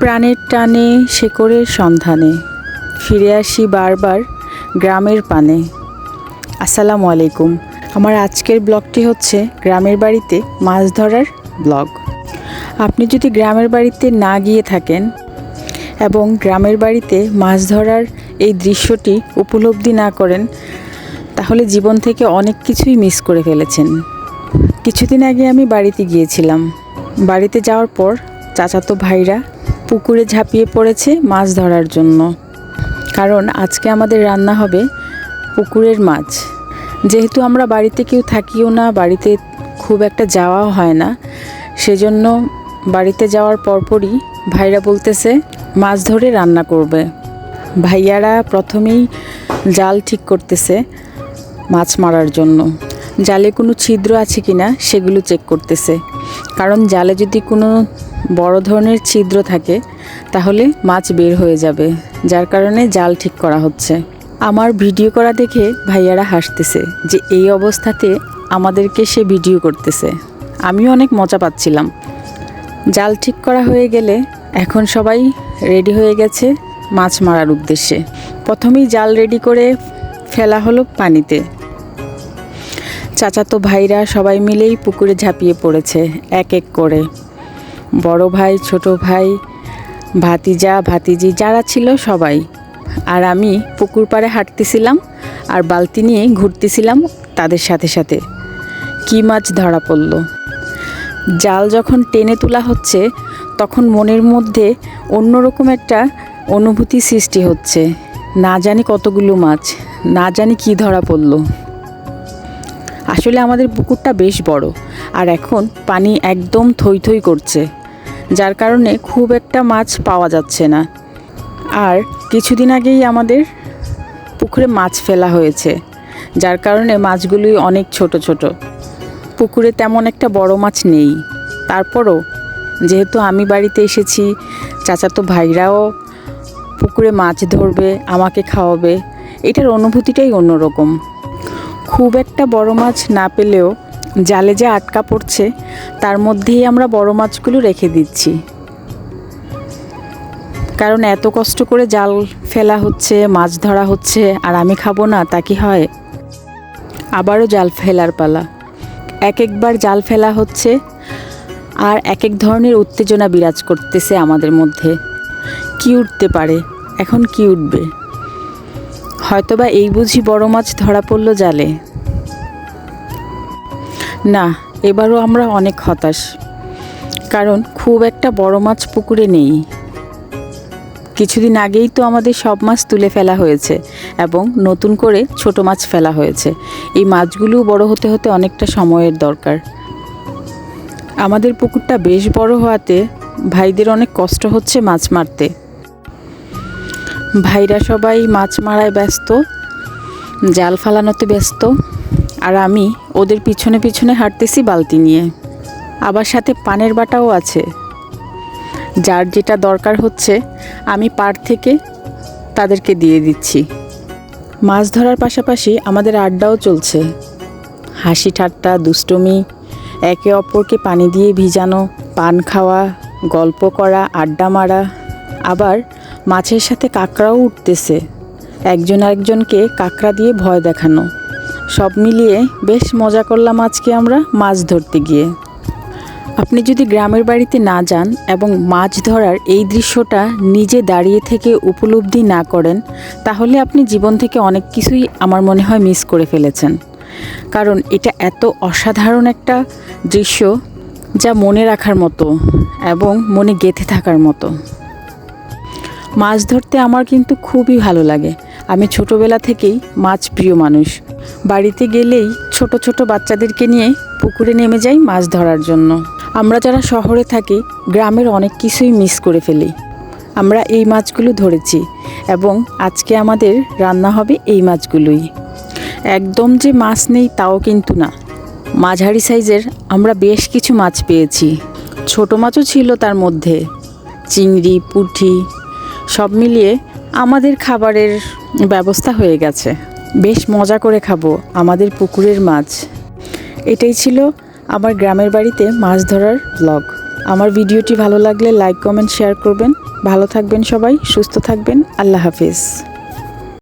প্রাণের টানে, শেকড়ের সন্ধানে। ফিরে আসি বারবার গ্রামের পানে। আসসালামু আলাইকুম। আমার আজকের ব্লগটি হচ্ছে গ্রামের বাড়িতে মাছ ধরার ব্লগ। আপনি যদি গ্রামের বাড়িতে না গিয়ে থাকেন এবং গ্রামের বাড়িতে মাছ ধরার এই দৃশ্যটি উপলব্ধি না করেন, তাহলে জীবন থেকে অনেক কিছুই মিস করে ফেলেছেন। কিছুদিন আগে আমি বাড়িতে গিয়েছিলাম। বাড়িতে যাওয়ার পর চাচাতো ভাইরা পুকুরে ঝাঁপিয়ে পড়েছে মাছ ধরার জন্য। কারণ আজকে আমাদের রান্না হবে পুকুরের মাছ। যেহেতু আমরা বাড়িতে কেউ থাকিও না, বাড়িতে খুব একটা যাওয়াও হয় না, সেজন্য বাড়িতে যাওয়ার পরপরই ভাইরা বলতেছে, মাছ ধরে রান্না করবে। ভাইয়ারা প্রথমেই জাল ঠিক করতেছে মাছ মারার জন্য। জালে কোনো ছিদ্র আছে কি না সেগুলো চেক করতেছে। কারণ জালে যদি কোনো বড় ধরনের ছিদ্র থাকে, তাহলে মাছ বের হয়ে যাবে, যার কারণে জাল ঠিক করা হচ্ছে। আমার ভিডিও করা দেখে ভাইয়ারা হাসতেছে যে এই অবস্থাতে আমাদেরকে সে ভিডিও করতেছে। আমিও অনেক মজা পাচ্ছিলাম। জাল ঠিক করা হয়ে গেলে এখন সবাই রেডি হয়ে গেছে মাছ মারার উদ্দেশ্যে। প্রথমেই জাল রেডি করে ফেলা হলো পানিতে। চাচাতো ভাইরা সবাই মিলেই পুকুরে ঝাঁপিয়ে পড়েছে, এক এক করে। বড় ভাই, ছোট ভাই, ভাতিজা, ভাতিজি, যারা ছিল সবাই। আর আমি পুকুর পাড়ে হাঁটতেছিলাম আর বালতি নিয়ে ঘুরতেছিলাম তাদের সাথে সাথে। কী মাছ ধরা পড়ল। জাল যখন টেনে তোলা হচ্ছে, তখন মনের মধ্যে অন্যরকম একটা অনুভূতি সৃষ্টি হচ্ছে। না জানি কতগুলো মাছ, না জানি কি ধরা পড়ল। আসলে আমাদের পুকুরটা বেশ বড়, আর এখন পানি একদম থই থই করছে। যার কারণে খুব একটা মাছ পাওয়া যাচ্ছে না। আর কিছুদিন আগেই আমাদের পুকুরে মাছ ফেলা হয়েছে, যার কারণে মাছগুলি অনেক ছোট ছোট। পুকুরে তেমন একটা বড় মাছ নেই। তারপরও যেহেতু আমি বাড়িতে এসেছি, চাচাতো ভাইরাও পুকুরে মাছ ধরবে, আমাকে খাওয়াবে, এটার অনুভূতিটাই অন্যরকম। খুব একটা বড় মাছ না পেলেও জালে যে আটকা পড়ছে, তার মধ্যেই আমরা বড় মাছগুলো রেখে দিচ্ছি। কারণ এত কষ্ট করে জাল ফেলা হচ্ছে, মাছ ধরা হচ্ছে, আর আমি খাব না, তা কি হয়? আবারও জাল ফেলার পালা। এক একবার জাল ফেলা হচ্ছে, আর এক এক ধরনের উত্তেজনা বিরাজ করতেছে আমাদের মধ্যে। কি উঠতে পারে? এখন কি উঠবে? হয়তোবা এই বুঝি বড় মাছ ধরা পড়ল জালে। না, এবারও আমরা অনেক হতাশ। কারণ খুব একটা বড় মাছ পুকুরে নেই। কিছুদিন আগেই তো আমাদের সব মাছ তুলে ফেলা হয়েছে এবং নতুন করে ছোট মাছ ফেলা হয়েছে। এই মাছগুলো বড় হতে হতে অনেকটা সময়ের দরকার। আমাদের পুকুরটা বেশ বড় হওয়াতে ভাইদের অনেক কষ্ট হচ্ছে মাছ মারতে। ভাইরা সবাই মাছ মারায় ব্যস্ত, জাল ফালানোতে ব্যস্ত। আর আমি ওদের পিছনে পিছনে হাঁটতেছি বালতি নিয়ে। আবার সাথে পানের বাটাও আছে। যার যেটা দরকার হচ্ছে, আমি পার থেকে তাদেরকে দিয়ে দিচ্ছি। মাছ ধরার পাশাপাশি আমাদের আড্ডাও চলছে। হাসি ঠাট্টা, দুষ্টমি, একে অপরকে পানি দিয়ে ভিজানো, পান খাওয়া, গল্প করা, আড্ডা মারা। আবার মাছের সাথে কাঁকড়াও উঠতেছে। একজন আরেকজনকে কাঁকড়া দিয়ে ভয় দেখানো। সব মিলিয়ে বেশ মজা করলাম আজকে আমরা মাছ ধরতে গিয়ে। আপনি যদি গ্রামের বাড়িতে না যান এবং মাছ ধরার এই দৃশ্যটা নিজে দাঁড়িয়ে থেকে উপলব্ধি না করেন, তাহলে আপনি জীবন থেকে অনেক কিছুই আমার মনে হয় মিস করে ফেলেছেন। কারণ এটা এত অসাধারণ একটা দৃশ্য যা মনে রাখার মতো এবং মনে গেঁথে থাকার মতো। মাছ ধরতে আমার কিন্তু খুবই ভালো লাগে। আমি ছোটবেলা থেকেই মাছ প্রিয় মানুষ। বাড়িতে গেলেই ছোট ছোট বাচ্চাদেরকে নিয়ে পুকুরে নেমে যাই মাছ ধরার জন্য। আমরা যারা শহরে থাকি, গ্রামের অনেক কিছুই মিস করে ফেলি। আমরা এই মাছগুলো ধরেছি এবং আজকে আমাদের রান্না হবে এই মাছগুলোই। একদম যে মাছ নেই তাও কিন্তু না। মাঝারি সাইজের আমরা বেশ কিছু মাছ পেয়েছি। ছোট মাছও ছিল তার মধ্যে। চিংড়ি, পুঁটি সব মিলিয়ে আমাদের খাবারের ব্যবস্থা হয়ে গেছে। বেশ মজা করে খাব আমাদের পুকুরের মাছ। এটাই ছিল আমার গ্রামের বাড়িতে মাছ ধরার ব্লগ আমার ভিডিওটি ভালো লাগলে লাইক কমেন্ট শেয়ার করবেন। ভালো থাকবেন সবাই, সুস্থ থাকবেন। আল্লাহ হাফিজ।